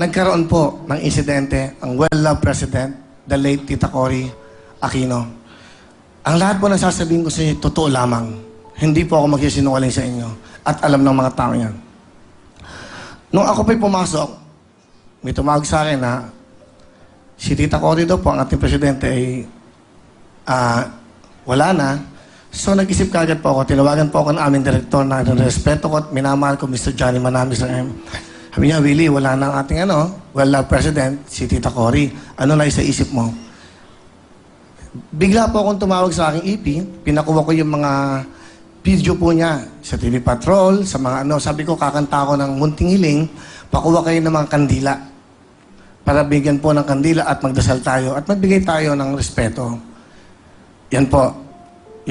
nagkaroon po ng insidente ang well-loved President, the late Tita Cory Aquino. Ang lahat po ng sasabihin ko sa inyo, totoo lamang. Hindi po ako magsisinungaling sa inyo. At alam ng mga tao yan. Nung ako po'y pumasok, may tumawag sa akin na si Tita Cory daw po, ang ating presidente ay ah, wala na. So nag-isip kagad po ako, tinawagan po ako ng aming direktor na respeto ko at minamahal ko Mr. Johnny Manami sa M. Sabi niya, Willie, wala na ang ating ano, well-loved president, si Tita Cory. Ano na sa isip mo? Bigla po akong tumawag sa aking EP, pinakuha ko yung mga video po niya sa TV Patrol, sa mga ano, sabi ko kakanta ako ng munting hiling, pakuha kayo ng mga kandila para bigyan po ng kandila at magdasal tayo at magbigay tayo ng respeto. Yan po.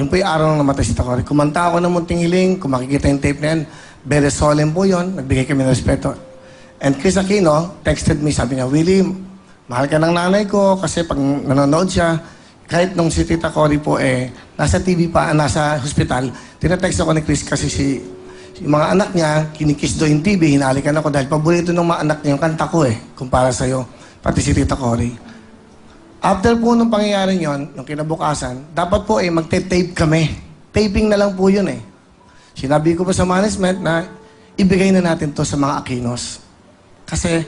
Yung po yung araw ng namatay si Takori. Kumanta ako ng munting hiling, kung makikita yung tape na yan, very solemn po yun, nagbigay kami ng respeto. And Chris Aquino texted me, sabi niya, Willie, mahal ka ng nanay ko kasi pag nanonood siya, kahit nung si Tita Cory po eh, nasa TV pa, nasa hospital, tinatext ako ni Chris kasi si, yung mga anak niya, kinikiss do yung TV, hinalikan ako dahil paborito ng mga anak niya yung kanta ko eh, kumpara sa'yo, pati si Tita Cory. After po nung pangyayari yon, nung kinabukasan, dapat po eh magte-tape kami. Taping na lang po yun eh. Sinabi ko pa sa management na ibigay na natin to sa mga Aquinos. Kasi,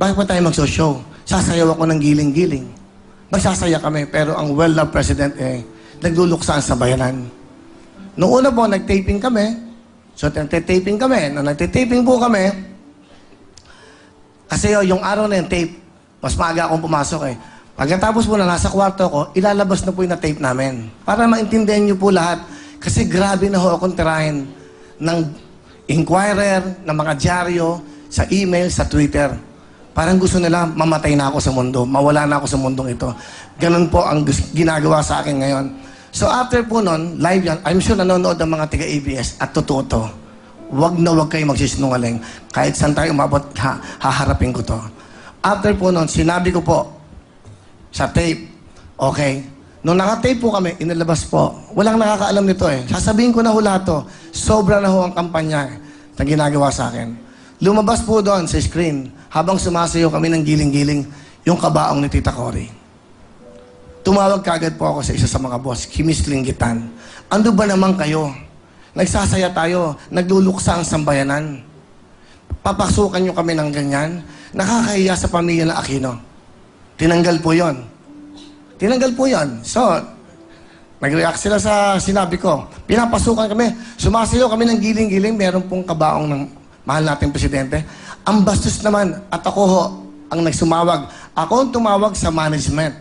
bakit pa tayo magso-show? Sasayaw ako ng giling-giling. Magsasaya kami, pero ang well-loved president eh, nagluluksaan sa bayanan. Noong una po, nag-taping kami. So, nagte-taping kami. Nung nagte-taping po kami, kasi oh, yung araw na yung tape, mas maaga akong pumasok eh. Pagkatapos po na nasa kwarto ko, ilalabas na po yung na-tape namin. Para maintindihan niyo po lahat. Kasi grabe na ho akong tirahin ng inquirer, ng mga dyaryo, sa email, sa Twitter. Parang gusto nila mamatay na ako sa mundo, mawala na ako sa mundong ito. Ganun po ang ginagawa sa akin ngayon. So after po nun, live yan, I'm sure nanonood ang mga taga-ABS at totoo to. Huwag na huwag kayo magsisinungaling. Kahit saan tayo umabot, ha, haharapin ko to. After po nun, sinabi ko po sa tape, okay, nung nakatape po kami, inilabas po, walang nakakaalam nito eh. Sasabihin ko na ho to. Sobra na ho ang kampanya na ginagawa sa akin. Lumabas po doon sa screen, habang sumasayo kami ng giling-giling, yung kabaong ni Tita Cory. Tumawag kagad po ako sa isa sa mga boss, Kimis Linggitan. Ando ba naman kayo? Nagsasaya tayo, nagluluksa ang sambayanan. Papasukan nyo kami ng ganyan. Nakakahiya sa pamilya na Aquino. Tinanggal po yon. Tinanggal po yon. So, nag-react sila sa sinabi ko. Pinapasukan kami. Sumasayo kami ng giling-giling. Meron pong kabaong ng mahal nating presidente. Ang bastos naman, at ako ho, ang nagsumawag. Ako ang tumawag sa management.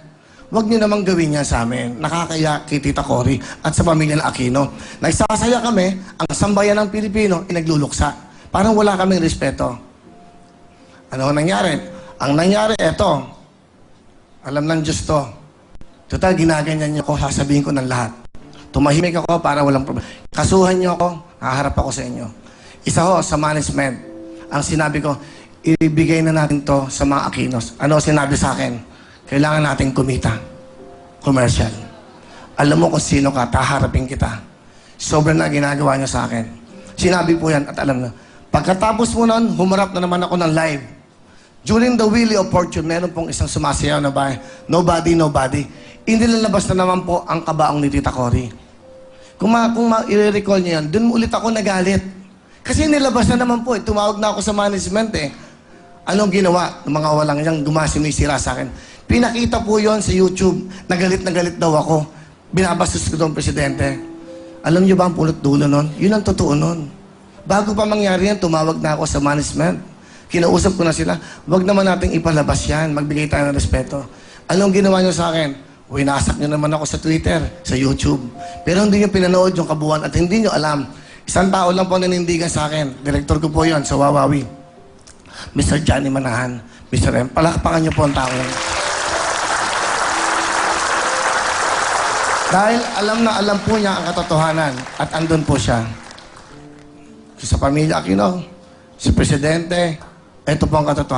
Huwag niyo namang gawin yan sa amin. Nakakaya kay Tita Cory at sa pamilya ng Aquino. Nagsasaya kami, ang sambayan ng Pilipino, inagluluksa. Parang wala kaming respeto. Ano ang nangyari? Ang nangyari, eto. Alam ng Diyos to. Total, ginaganyan niyo ako, sasabihin ko ng lahat. Tumahimik ako para walang problema. Kasuhan niyo ako, haharap ako sa inyo. Isa ho, sa management. Ang sinabi ko, ibigay na natin to sa mga Aquinos. Ano sinabi sa akin? Kailangan natin kumita. Commercial. Alam mo kung sino ka, taharapin kita. Sobrang na ginagawa niyo sa akin. Sinabi po yan at alam na. Pagkatapos mo nun, humarap na naman ako ng live. During the Wheel of Fortune, meron pong isang sumasayaw na ba, nobody, nobody. Inilalabas na naman po ang kabaong ni Tita Cory. Kung, ma, kung ma, i-recall niyo yan, dun ulit ako nagalit. Kasi nilabas na naman po eh. Tumawag na ako sa management eh. Anong ginawa ng mga walang yang gumasimisira sa akin? Pinakita po yon sa YouTube. Nagalit na galit daw ako. Binabastos ko ang presidente. Alam niyo ba ang pulot dulo nun? Yun ang totoo nun. Bago pa mangyari yan, tumawag na ako sa management. Kinausap ko na sila, wag naman nating ipalabas yan. Magbigay tayo ng respeto. Anong ginawa niyo sa akin? Winasak niyo naman ako sa Twitter, sa YouTube. Pero hindi niyo pinanood yung kabuuan at hindi niyo alam. Isang tao lang po nanindigan sa akin. Direktor ko po yon sa Wawawi. Mr. Johnny Manahan. Mr. M. Palakpakan niyo po ang tao yan. Dahil alam na alam po niya ang katotohanan at andun po siya. Sa pamilya Aquino, si Presidente, ito po ang katotohanan.